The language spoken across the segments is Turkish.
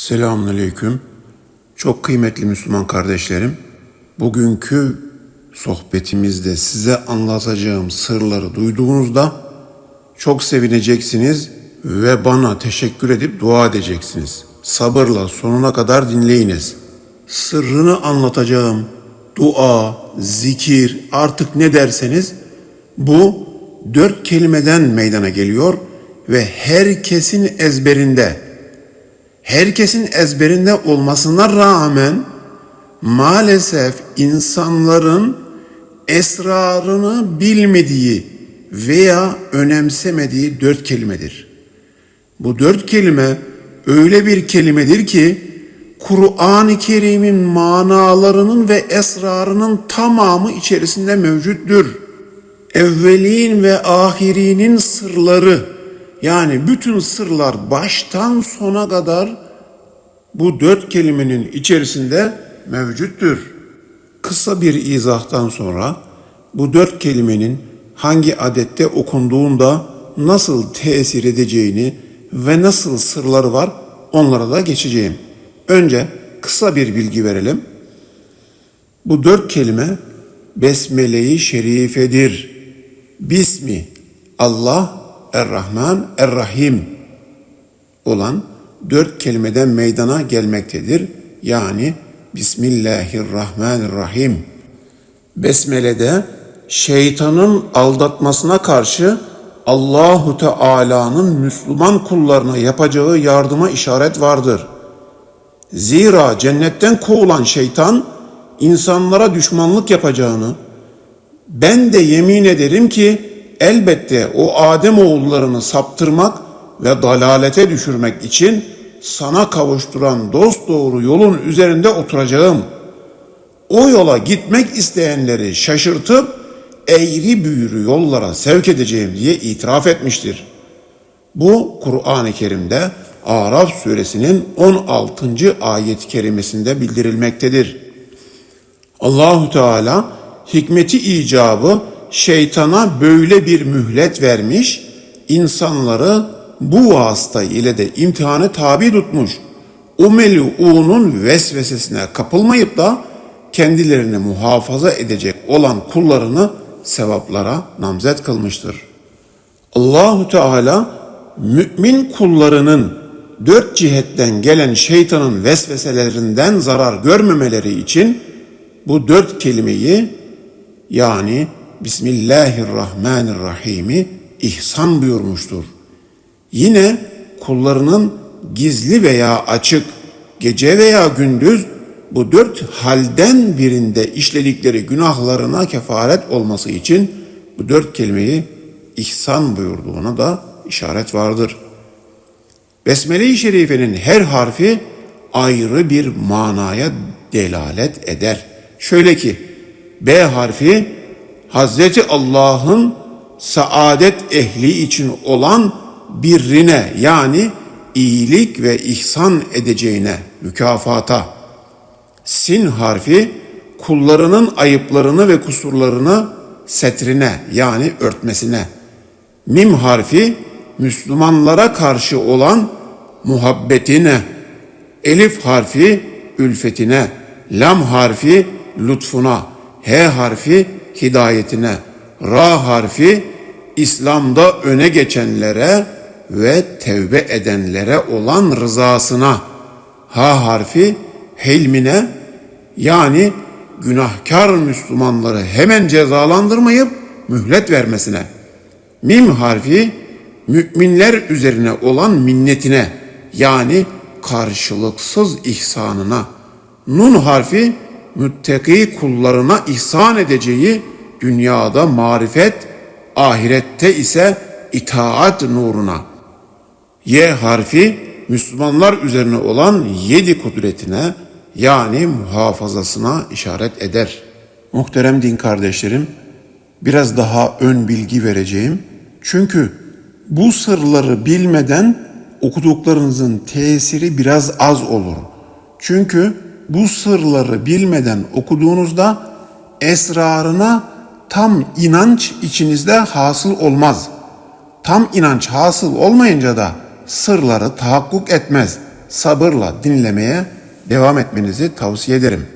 Selamünaleyküm. Çok kıymetli Müslüman kardeşlerim. Bugünkü sohbetimizde size anlatacağım sırları duyduğunuzda çok sevineceksiniz ve bana teşekkür edip dua edeceksiniz. Sabırla sonuna kadar dinleyiniz. Sırrını anlatacağım dua, zikir artık ne derseniz bu dört kelimeden meydana geliyor ve herkesin ezberinde herkesin ezberinde olmasına rağmen maalesef insanların esrarını bilmediği veya önemsemediği dört kelimedir. Bu dört kelime öyle bir kelimedir ki Kur'an-ı Kerim'in manalarının ve esrarının tamamı içerisinde mevcuttur. Evvelin ve ahirinin sırları yani bütün sırlar baştan sona kadar bu dört kelimenin içerisinde mevcuttur. Kısa bir izahtan sonra bu dört kelimenin hangi adette okunduğunda nasıl tesir edeceğini ve nasıl sırları var onlara da geçeceğim. Önce kısa bir bilgi verelim. Bu dört kelime Besmele-i Şerifedir. Bismi Allah Er-Rahman Er-Rahim olan dört kelimeden meydana gelmektedir. Yani Bismillahirrahmanirrahim. Besmele'de şeytanın aldatmasına karşı Allahu Teala'nın Müslüman kullarına yapacağı yardıma işaret vardır. Zira cennetten kovulan şeytan insanlara düşmanlık yapacağını ben de yemin ederim ki elbette o Adem oğullarını saptırmak ve dalalete düşürmek için sana kavuşturan dost doğru yolun üzerinde oturacağım. O yola gitmek isteyenleri şaşırtıp eğri büğrü yollara sevk edeceğim diye itiraf etmiştir. Bu Kur'an-ı Kerim'de Araf suresinin 16. ayet-i kerimesinde bildirilmektedir. Allahu Teala hikmeti icabı şeytana böyle bir mühlet vermiş, insanları bu vasıta ile de imtihanı tabi tutmuş. O melûnun vesvesesine kapılmayıp da kendilerini muhafaza edecek olan kullarını sevaplara namzet kılmıştır. Allahu Teala mümin kullarının dört cihetten gelen şeytanın vesveselerinden zarar görmemeleri için bu dört kelimeyi yani Bismillahirrahmanirrahim'i ihsan buyurmuştur. Yine kullarının gizli veya açık, gece veya gündüz bu dört halden birinde işledikleri günahlarına kefaret olması için bu dört kelimeyi ihsan buyurduğuna da işaret vardır. Besmele-i Şerife'nin her harfi ayrı bir manaya delalet eder. Şöyle ki B harfi Hazreti Allah'ın saadet ehli için olan birine yani iyilik ve ihsan edeceğine mükafata. Sin harfi kullarının ayıplarını ve kusurlarını setrine yani örtmesine. Mim harfi Müslümanlara karşı olan muhabbetine. Elif harfi ülfetine. Lam harfi lütfuna. H harfi hidayetine. Ra harfi İslam'da öne geçenlere ve tevbe edenlere olan rızasına. Ha harfi hilmine yani günahkar Müslümanları hemen cezalandırmayıp mühlet vermesine. Mim harfi müminler üzerine olan minnetine yani karşılıksız ihsanına. Nun harfi müttaki kullarına ihsan edeceği dünyada marifet, ahirette ise itaat nuruna. Y harfi Müslümanlar üzerine olan yedi kudretine yani muhafazasına işaret eder. Muhterem din kardeşlerim, biraz daha ön bilgi vereceğim. Çünkü bu sırları bilmeden okuduklarınızın tesiri biraz az olur. Çünkü bu sırları bilmeden okuduğunuzda esrarına tam inanç içinizde hasıl olmaz. Tam inanç hasıl olmayınca da sırları tahakkuk etmez. sabırla dinlemeye devam etmenizi tavsiye ederim.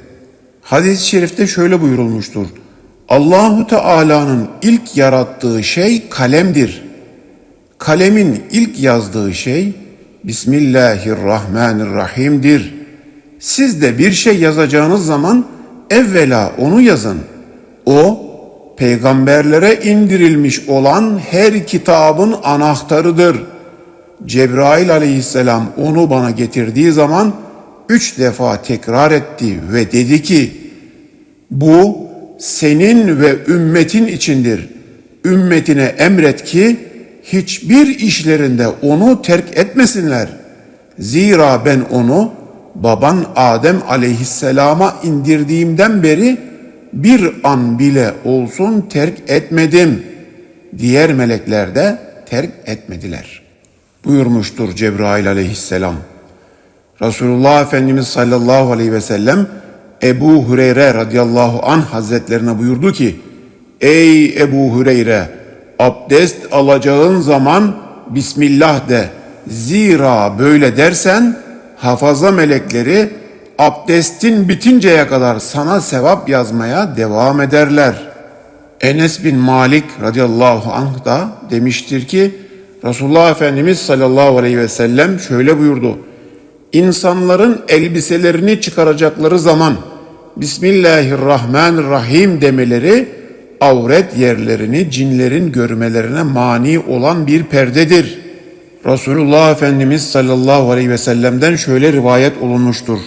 Hadis-i şerifte şöyle buyurulmuştur. Allahu Teala'nın ilk yarattığı şey kalemdir. Kalemin ilk yazdığı şey Bismillahirrahmanirrahim'dir. Siz de bir şey yazacağınız zaman evvela onu yazın. O peygamberlere indirilmiş olan her kitabın anahtarıdır. Cebrail aleyhisselam onu bana getirdiği zaman üç defa tekrar etti ve dedi ki bu senin ve ümmetin içindir. Ümmetine emret ki hiçbir işlerinde onu terk etmesinler. Zira ben onu baban Adem aleyhisselama indirdiğimden beri bir an bile olsun terk etmedim. Diğer melekler de terk etmediler. Buyurmuştur Cebrail aleyhisselam. Resulullah Efendimiz sallallahu aleyhi ve sellem Ebu Hureyre radıyallahu an hazretlerine buyurdu ki Ey Ebu Hureyre abdest alacağın zaman Bismillah de. Zira böyle dersen hafaza melekleri abdestin bitinceye kadar sana sevap yazmaya devam ederler. Enes bin Malik radıyallahu anh da demiştir ki Resulullah Efendimiz sallallahu aleyhi ve sellem şöyle buyurdu. İnsanların elbiselerini çıkaracakları zaman Bismillahirrahmanirrahim demeleri avret yerlerini cinlerin görmelerine mani olan bir perdedir. Resulullah Efendimiz sallallahu aleyhi ve sellem'den şöyle rivayet olunmuştur.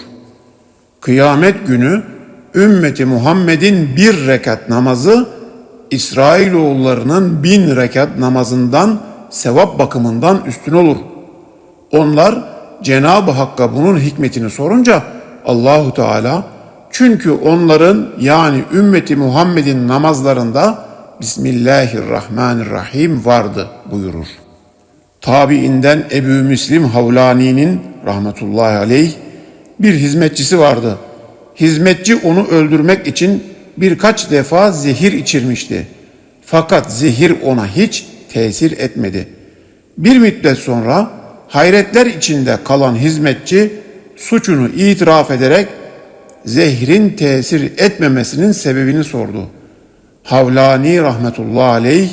Kıyamet günü ümmeti Muhammed'in bir rekat namazı İsrailoğullarının bin rekat namazından sevap bakımından üstün olur. Onlar Cenab-ı Hakk'a bunun hikmetini sorunca Allahu Teala çünkü onların yani ümmeti Muhammed'in namazlarında Bismillahirrahmanirrahim vardı buyurur. Tabiinden Ebu Müslim Havlani'nin rahmetullahi aleyh bir hizmetçisi vardı. Hizmetçi onu öldürmek için birkaç defa zehir içirmişti. Fakat zehir ona hiç tesir etmedi. Bir müddet sonra hayretler içinde kalan hizmetçi suçunu itiraf ederek zehrin tesir etmemesinin sebebini sordu. Havlani rahmetullahi aleyh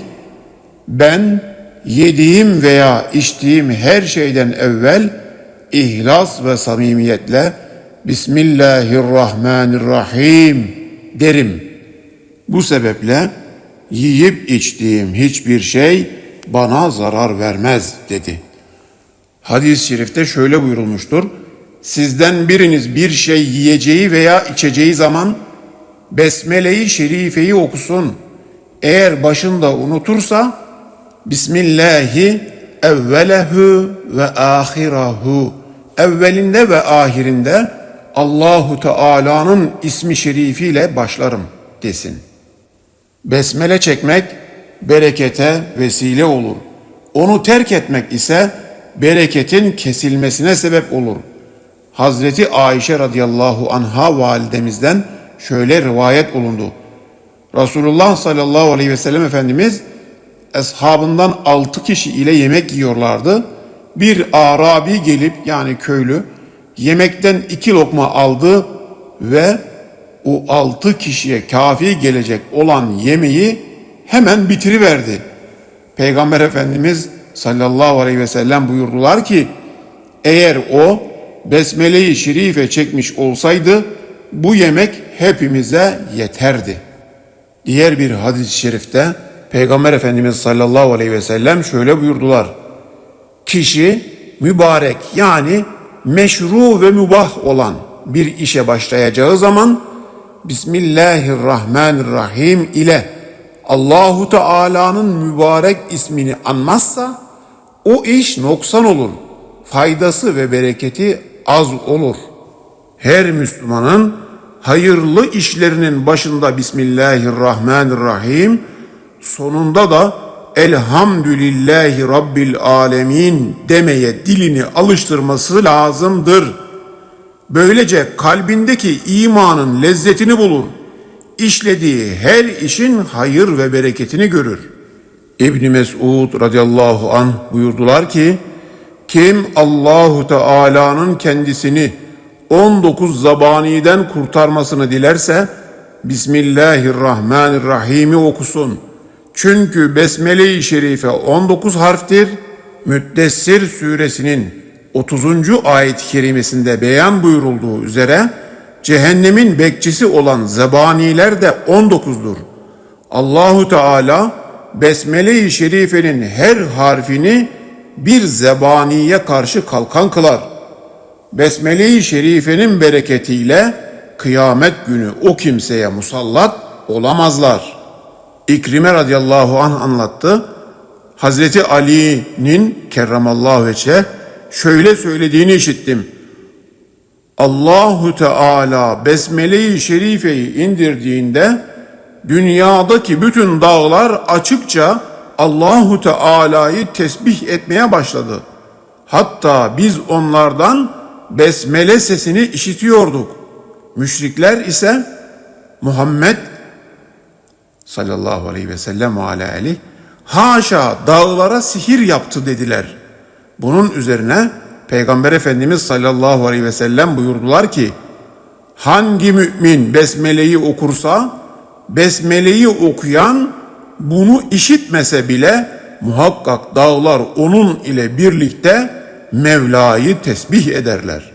ben yediğim veya içtiğim her şeyden evvel ihlas ve samimiyetle Bismillahirrahmanirrahim derim. Bu sebeple yiyip içtiğim hiçbir şey bana zarar vermez dedi. Hadis-i şerifte şöyle buyurulmuştur. Sizden biriniz bir şey yiyeceği veya içeceği zaman Besmele-i Şerife'yi okusun. Eğer başında unutursa Bismillahi evvelehu ve ahirahu evvelinde ve ahirinde Allahu Teala'nın ismi şerifiyle başlarım desin. Besmele çekmek berekete vesile olur. Onu terk etmek ise bereketin kesilmesine sebep olur. Hazreti Ayşe radıyallahu anha validemizden şöyle rivayet olundu. Resulullah sallallahu aleyhi ve sellem Efendimiz eshabından altı kişi ile yemek yiyorlardı. Bir Arabi gelip yani köylü yemekten iki lokma aldı ve o altı kişiye kafi gelecek olan yemeği hemen bitiriverdi. Peygamber Efendimiz sallallahu aleyhi ve sellem buyurdular ki eğer o besmeleyi şerife çekmiş olsaydı bu yemek hepimize yeterdi. Diğer bir hadis-i şerifte Peygamber Efendimiz sallallahu aleyhi ve sellem şöyle buyurdular. Kişi mübarek yani meşru ve mübah olan bir işe başlayacağı zaman Bismillahirrahmanirrahim ile Allahu Teala'nın mübarek ismini anmazsa o iş noksan olur. Faydası ve bereketi az olur. Her Müslümanın hayırlı işlerinin başında Bismillahirrahmanirrahim, sonunda da Elhamdülillahi Rabbil Alemin demeye dilini alıştırması lazımdır. Böylece kalbindeki imanın lezzetini bulur. İşlediği her işin hayır ve bereketini görür. İbn Mesud radıyallahu an buyurdular ki Kim Allahu Teala'nın kendisini 19 zabaniden kurtarmasını dilerse Bismillahirrahmanirrahim'i okusun. Çünkü Besmele-i Şerife 19 harftir. Müddessir suresinin 30. ayet-i kerimesinde beyan buyurulduğu üzere cehennemin bekçisi olan zebaniler de 19'dur. Allahu Teala Besmele-i Şerife'nin her harfini bir zebaniye karşı kalkan kılar. Besmele-i Şerife'nin bereketiyle kıyamet günü o kimseye musallat olamazlar. İkrime radıyallahu anh anlattı. Hazreti Ali'nin kerramallahu veçhe şöyle söylediğini işittim. Allahu Teala Besmele-i Şerife'yi indirdiğinde dünyadaki bütün dağlar açıkça Allahu Teala'yı tesbih etmeye başladı. Hatta biz onlardan besmele sesini işitiyorduk. Müşrikler ise Muhammed sallallahu aleyhi ve sellem ve ala aleyh haşa dağlara sihir yaptı dediler. Bunun üzerine Peygamber Efendimiz sallallahu aleyhi ve sellem buyurdular ki hangi mümin besmeleyi okursa besmeleyi okuyan bunu işitmese bile muhakkak dağlar onun ile birlikte Mevla'yı tesbih ederler.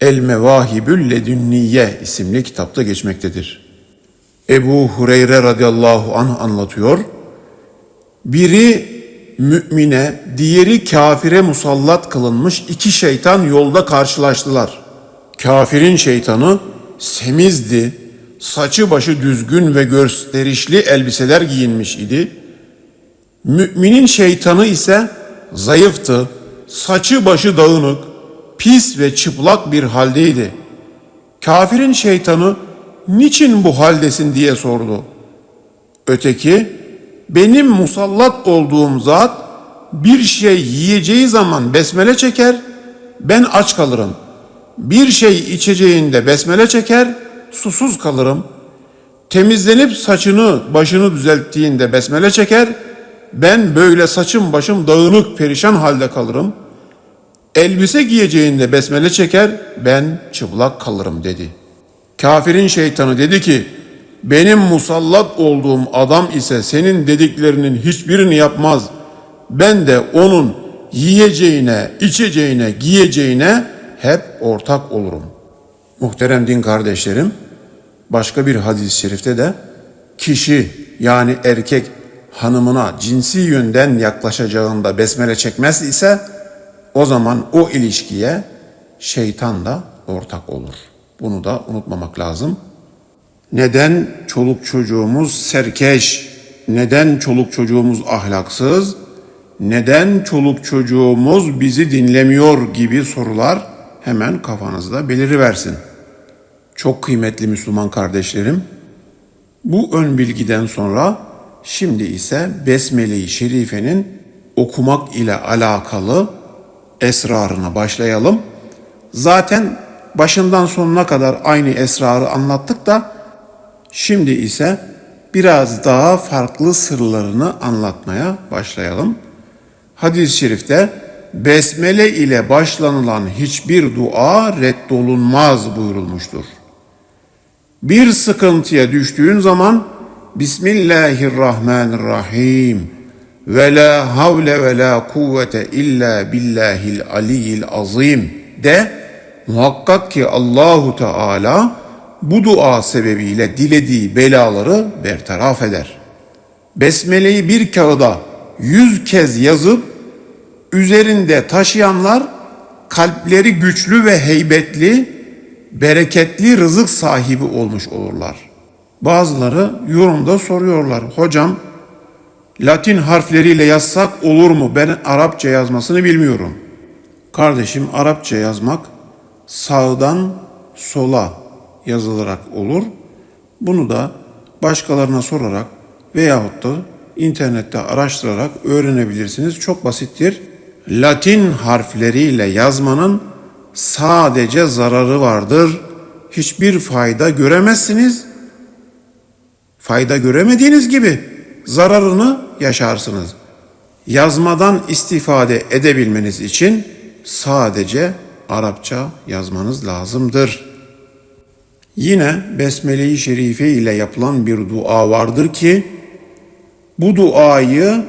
El Mevahibül Ledünniye isimli kitapta geçmektedir. Ebu Hureyre radıyallahu anh anlatıyor. Biri mümine, diğeri kafire musallat kılınmış iki şeytan yolda karşılaştılar. Kafirin şeytanı semizdi, saçı başı düzgün ve gösterişli elbiseler giyinmiş idi. Müminin şeytanı ise zayıftı, saçı başı dağınık, pis ve çıplak bir haldeydi. Kafirin şeytanı niçin bu haldesin diye sordu. Öteki benim musallat olduğum zat bir şey yiyeceği zaman besmele çeker, ben aç kalırım. Bir şey içeceğinde besmele çeker, susuz kalırım. Temizlenip saçını, başını düzelttiğinde besmele çeker, ben böyle saçım başım dağınık perişan halde kalırım. Elbise giyeceğinde besmele çeker, ben çıplak kalırım dedi. Kafirin şeytanı dedi ki, benim musallat olduğum adam ise senin dediklerinin hiçbirini yapmaz. Ben de onun yiyeceğine, içeceğine, giyeceğine hep ortak olurum. Muhterem din kardeşlerim, başka bir hadis-i şerifte de kişi yani erkek hanımına cinsi yönden yaklaşacağında besmele çekmez ise o zaman o ilişkiye şeytan da ortak olur. Bunu da unutmamak lazım. Neden çoluk çocuğumuz serkeş? Neden çoluk çocuğumuz ahlaksız? Neden çoluk çocuğumuz bizi dinlemiyor gibi sorular hemen kafanızda beliriversin. Çok kıymetli Müslüman kardeşlerim, bu ön bilgiden sonra şimdi ise Besmele-i Şerife'nin okumak ile alakalı esrarına başlayalım. Zaten başından sonuna kadar aynı esrarı anlattık da şimdi ise biraz daha farklı sırlarını anlatmaya başlayalım. Hadis-i şerifte besmele ile başlanılan hiçbir dua reddolunmaz buyurulmuştur. Bir sıkıntıya düştüğün zaman Bismillahirrahmanirrahim ve la havle ve la kuvvete illa billahil aliyyil azim de muhakkak ki Allahu Teala bu dua sebebiyle dilediği belaları bertaraf eder. Besmele'yi bir kağıda yüz kez yazıp üzerinde taşıyanlar kalpleri güçlü ve heybetli, bereketli rızık sahibi olmuş olurlar. Bazıları yorumda soruyorlar. Hocam Latin harfleriyle yazsak olur mu? Ben Arapça yazmasını bilmiyorum. Kardeşim Arapça yazmak sağdan sola yazılarak olur. Bunu da başkalarına sorarak veyahut da internette araştırarak öğrenebilirsiniz. Çok basittir. Latin harfleriyle yazmanın sadece zararı vardır. Hiçbir fayda göremezsiniz. Fayda göremediğiniz gibi zararını yaşarsınız. yazmadan istifade edebilmeniz için sadece Arapça yazmanız lazımdır. Yine Besmele-i Şerife ile yapılan bir dua vardır ki bu duayı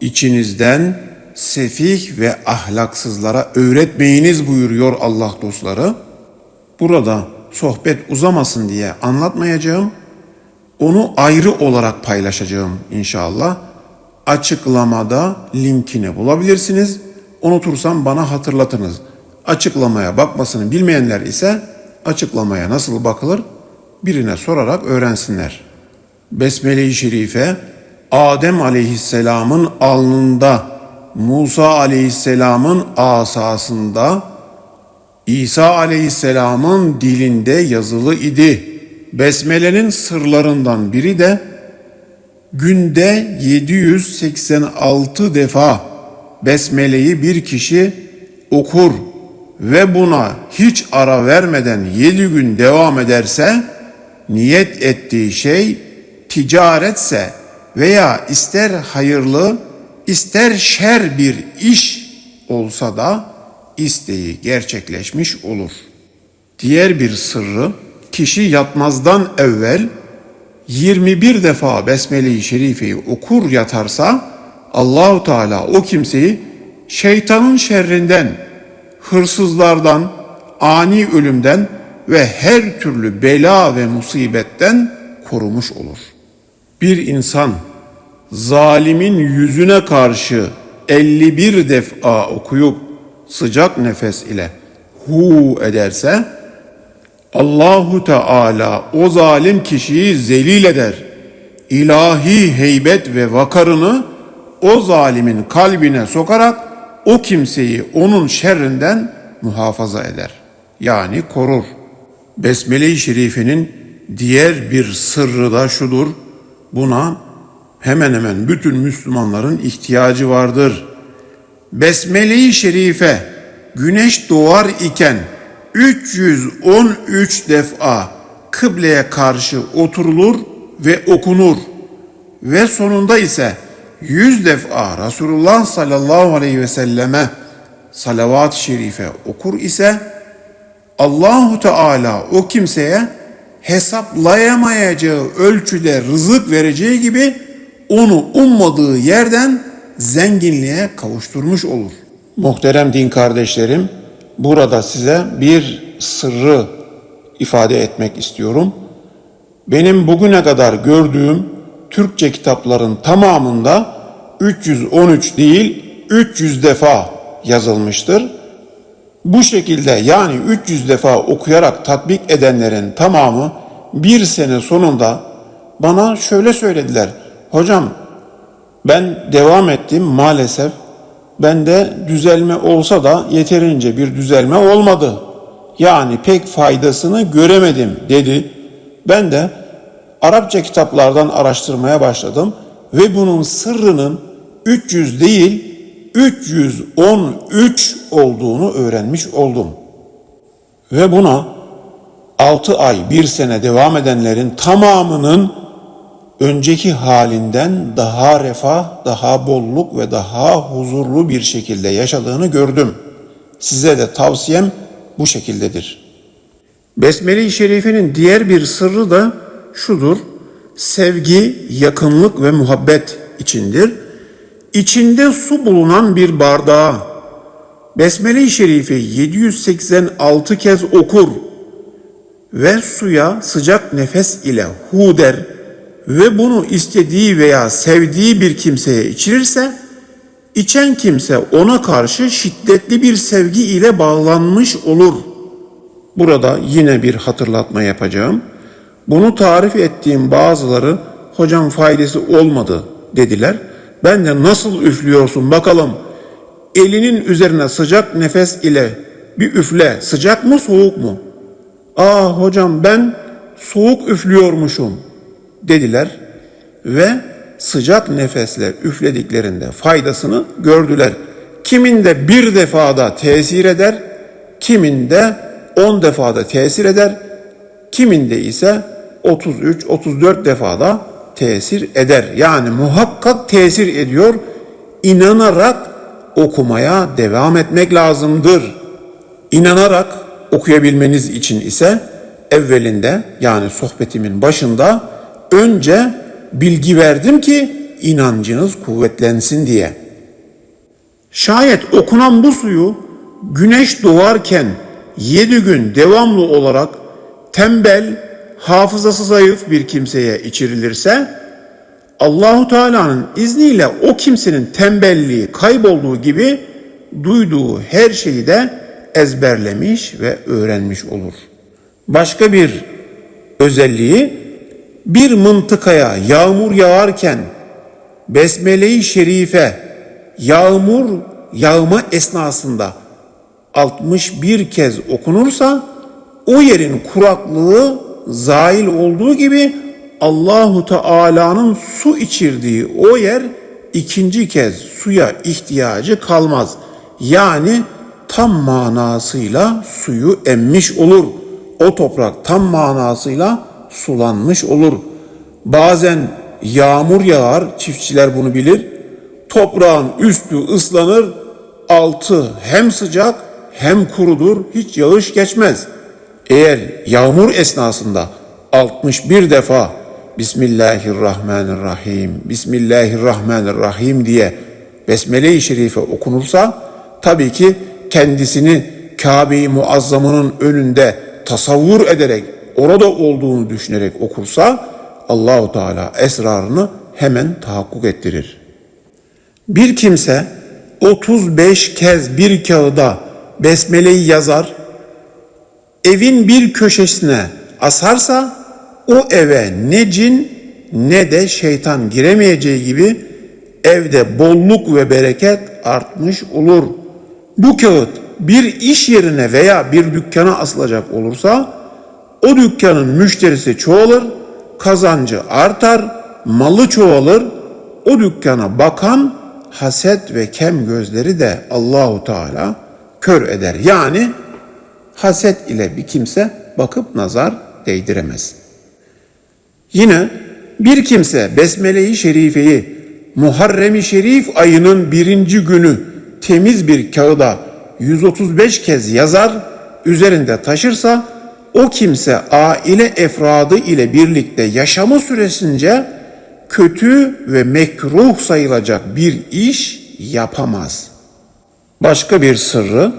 içinizden sefih ve ahlaksızlara öğretmeyiniz buyuruyor Allah dostları. Burada sohbet uzamasın diye anlatmayacağım. Onu ayrı olarak paylaşacağım inşallah. Açıklamada linkini bulabilirsiniz. Unutursam bana hatırlatınız. Açıklamaya bakmasını bilmeyenler ise açıklamaya nasıl bakılır birine sorarak öğrensinler. Besmele-i Şerife Adem aleyhisselamın alnında, Musa aleyhisselamın asasında, İsa aleyhisselamın dilinde yazılı idi. Besmele'nin sırlarından biri de günde 786 defa Besmele'yi bir kişi okur ve buna hiç ara vermeden 7 gün devam ederse niyet ettiği şey ticaretse veya ister hayırlı ister şer bir iş olsa da isteği gerçekleşmiş olur. Diğer bir sırrı kişi yatmazdan evvel 21 defa Besmele-i Şerife'yi okur yatarsa Allahu Teala o kimseyi şeytanın şerrinden, hırsızlardan, ani ölümden ve her türlü bela ve musibetten korumuş olur. Bir insan zalimin yüzüne karşı 51 defa okuyup sıcak nefes ile hu ederse Allahu Teala o zalim kişiyi zelil eder. İlahi heybet ve vakarını o zalimin kalbine sokarak o kimseyi onun şerrinden muhafaza eder. Yani korur. Besmele-i Şerife'nin diğer bir sırrı da şudur. Buna hemen hemen bütün Müslümanların ihtiyacı vardır. Besmele-i Şerife güneş doğar iken 313 defa kıbleye karşı oturulur ve okunur ve sonunda ise 100 defa Resulullah sallallahu aleyhi ve selleme salavat-ı şerife okur ise Allahu Teala o kimseye hesaplayamayacağı ölçüde rızık vereceği gibi onu ummadığı yerden zenginliğe kavuşturmuş olur. Muhterem din kardeşlerim, burada size bir sırrı ifade etmek istiyorum. Benim bugüne kadar gördüğüm Türkçe kitapların tamamında 313 değil 300 defa yazılmıştır. Bu şekilde yani 300 defa okuyarak tatbik edenlerin tamamı bir sene sonunda bana şöyle söylediler. Hocam ben devam ettim maalesef. Bende düzelme olsa da yeterince bir düzelme olmadı. Yani pek faydasını göremedim dedi. Ben de Arapça kitaplardan araştırmaya başladım ve bunun sırrının 300 değil 313 olduğunu öğrenmiş oldum. Ve buna 6 ay, 1 sene devam edenlerin tamamının önceki halinden daha refah, daha bolluk ve daha huzurlu bir şekilde yaşadığını gördüm. Size de tavsiyem bu şekildedir. Besmele-i Şerife'nin diğer bir sırrı da şudur. Sevgi, yakınlık ve muhabbet içindir. İçinde su bulunan bir bardağa Besmele-i Şerife 786 kez okur ve suya sıcak nefes ile hu der ve bunu istediği veya sevdiği bir kimseye içirirse içen kimse ona karşı şiddetli bir sevgi ile bağlanmış olur. Burada yine bir hatırlatma yapacağım. Bunu tarif ettiğim bazıları hocam faydası olmadı dediler. Ben de nasıl üflüyorsun bakalım. Elinin üzerine sıcak nefes ile bir üfle. Sıcak mı soğuk mu? Aa hocam ben soğuk üflüyormuşum dediler ve sıcak nefesle üflediklerinde faydasını gördüler. Kiminde bir defada tesir eder, kiminde on defada tesir eder, kiminde ise 33-34 defada tesir eder. Yani muhakkak tesir ediyor. inanarak okumaya devam etmek lazımdır. İnanarak okuyabilmeniz için ise evvelinde yani sohbetimin başında önce bilgi verdim ki inancınız kuvvetlensin diye. Şayet okunan bu suyu güneş doğarken yedi gün devamlı olarak tembel, hafızası zayıf bir kimseye içirilirse Allahu Teala'nın izniyle o kimsenin tembelliği kaybolduğu gibi duyduğu her şeyi de ezberlemiş ve öğrenmiş olur. Başka bir özelliği bir mıntıkaya yağmur yağarken Besmele-i Şerife yağmur yağma esnasında 61 kez okunursa o yerin kuraklığı zail olduğu gibi Allahu Teala'nın su içirdiği o yer ikinci kez suya ihtiyacı kalmaz. Yani tam manasıyla suyu emmiş olur. O toprak tam manasıyla sulanmış olur. Bazen yağmur yağar, çiftçiler bunu bilir. Toprağın üstü ıslanır, altı hem sıcak hem kurudur, hiç yağış geçmez. Eğer yağmur esnasında 61 defa Bismillahirrahmanirrahim, Bismillahirrahmanirrahim diye Besmele-i Şerife okunursa tabii ki kendisini Kabe-i Muazzama'nın önünde tasavvur ederek orada olduğunu düşünerek okursa Allahu Teala esrarını hemen tahakkuk ettirir. Bir kimse 35 kez bir kağıda besmeleyi yazar, evin bir köşesine asarsa o eve ne cin ne de şeytan giremeyeceği gibi evde bolluk ve bereket artmış olur. Bu kağıt bir iş yerine veya bir dükkana asılacak olursa o dükkanın müşterisi çoğalır, kazancı artar, malı çoğalır. O dükkana bakan haset ve kem gözleri de Allahu Teala kör eder. Yani haset ile bir kimse bakıp nazar değdiremez. Yine bir kimse Besmele-i Şerife'yi Muharrem-i Şerif ayının birinci günü temiz bir kağıda 135 kez yazar, üzerinde taşırsa o kimse aile efradı ile birlikte yaşamı süresince kötü ve mekruh sayılacak bir iş yapamaz. Başka bir sırrı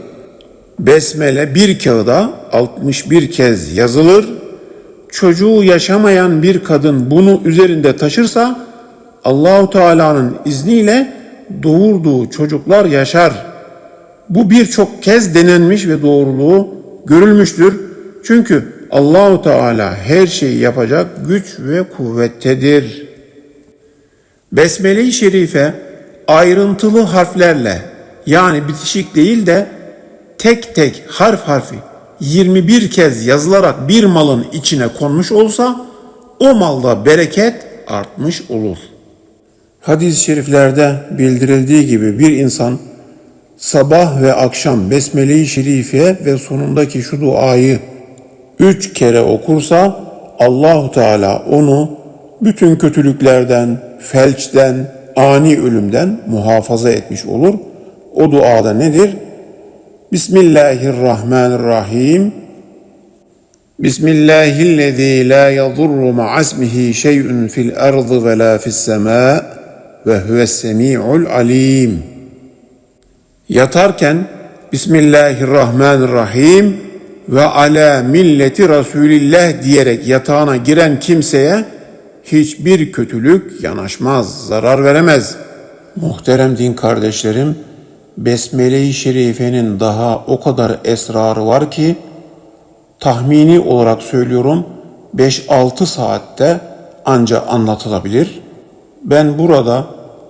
Besmele bir kağıda 61 kez yazılır. Çocuğu yaşamayan bir kadın bunu üzerinde taşırsa Allahu Teala'nın izniyle doğurduğu çocuklar yaşar. Bu birçok kez denenmiş ve doğruluğu görülmüştür. Çünkü Allahu Teala her şeyi yapacak güç ve kuvvettedir. Besmele-i Şerife ayrıntılı harflerle yani bitişik değil de tek tek harf harfi 21 kez yazılarak bir malın içine konmuş olsa o malda bereket artmış olur. Hadis-i şeriflerde bildirildiği gibi bir insan sabah ve akşam Besmele-i Şerife ve sonundaki şu duayı üç kere okursa Allahu Teala onu bütün kötülüklerden, felçten, ani ölümden muhafaza etmiş olur. O duada nedir? Bismillahirrahmanirrahim. Bismillahillezî la yadurru ma'asmihi şey'un fil ardı ve la fis semâ ve huves semî'ul alim. Yatarken Bismillahirrahmanirrahim ve ala milleti Resulillah diyerek yatağına giren kimseye hiçbir kötülük yanaşmaz, zarar veremez. Muhterem din kardeşlerim, Besmele-i Şerife'nin daha o kadar esrarı var ki, tahmini olarak söylüyorum 5-6 saatte anca anlatılabilir. Ben burada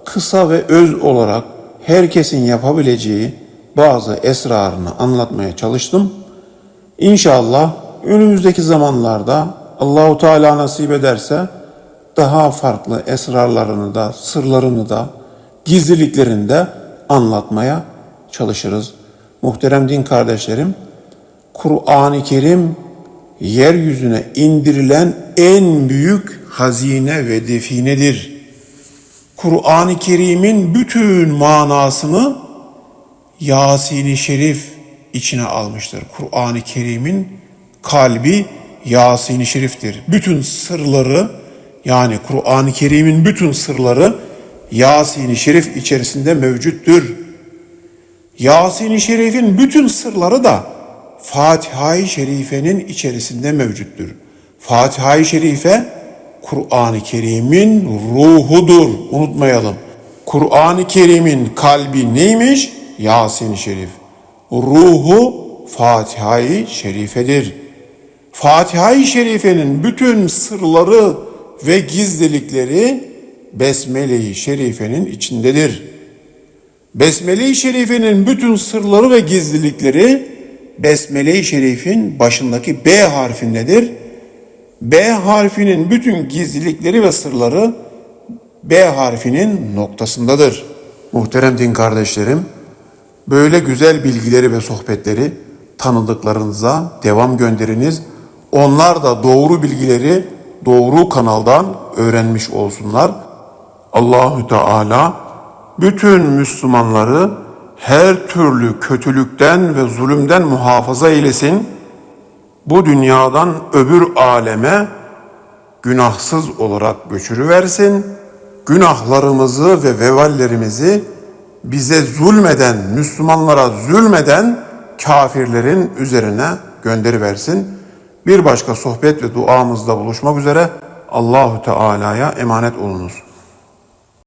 kısa ve öz olarak herkesin yapabileceği bazı esrarını anlatmaya çalıştım. İnşallah önümüzdeki zamanlarda Allahu Teala nasip ederse daha farklı esrarlarını da, sırlarını da, gizliliklerini de anlatmaya çalışırız. Muhterem din kardeşlerim, Kur'an-ı Kerim yeryüzüne indirilen en büyük hazine ve definedir. Kur'an-ı Kerim'in bütün manasını Yasin-i Şerif içine almıştır. Kur'an-ı Kerim'in kalbi Yasin-i Şerif'tir. Bütün sırları yani Kur'an-ı Kerim'in bütün sırları Yasin-i Şerif içerisinde mevcuttur. Yasin-i Şerif'in bütün sırları da Fatiha-i Şerife'nin içerisinde mevcuttur. Fatiha-i Şerife Kur'an-ı Kerim'in ruhudur. Unutmayalım. Kur'an-ı Kerim'in kalbi neymiş? Yasin-i Şerif. Ruhu Fatiha-i Şerife'dir. Fatiha-i Şerife'nin bütün sırları ve gizlilikleri Besmele-i Şerife'nin içindedir. Besmele-i Şerife'nin bütün sırları ve gizlilikleri Besmele-i Şerif'in başındaki B harfindedir. B harfinin bütün gizlilikleri ve sırları B harfinin noktasındadır. Muhterem din kardeşlerim, böyle güzel bilgileri ve sohbetleri tanıdıklarınıza devam gönderiniz. Onlar da doğru bilgileri doğru kanaldan öğrenmiş olsunlar. Allahü Teala bütün Müslümanları her türlü kötülükten ve zulümden muhafaza eylesin. Bu dünyadan öbür aleme günahsız olarak göçürüversin. Günahlarımızı ve vevallerimizi bize zulmeden, Müslümanlara zulmeden kafirlerin üzerine gönderiversin. Bir başka sohbet ve duamızda buluşmak üzere Allahü Teala'ya emanet olunuz.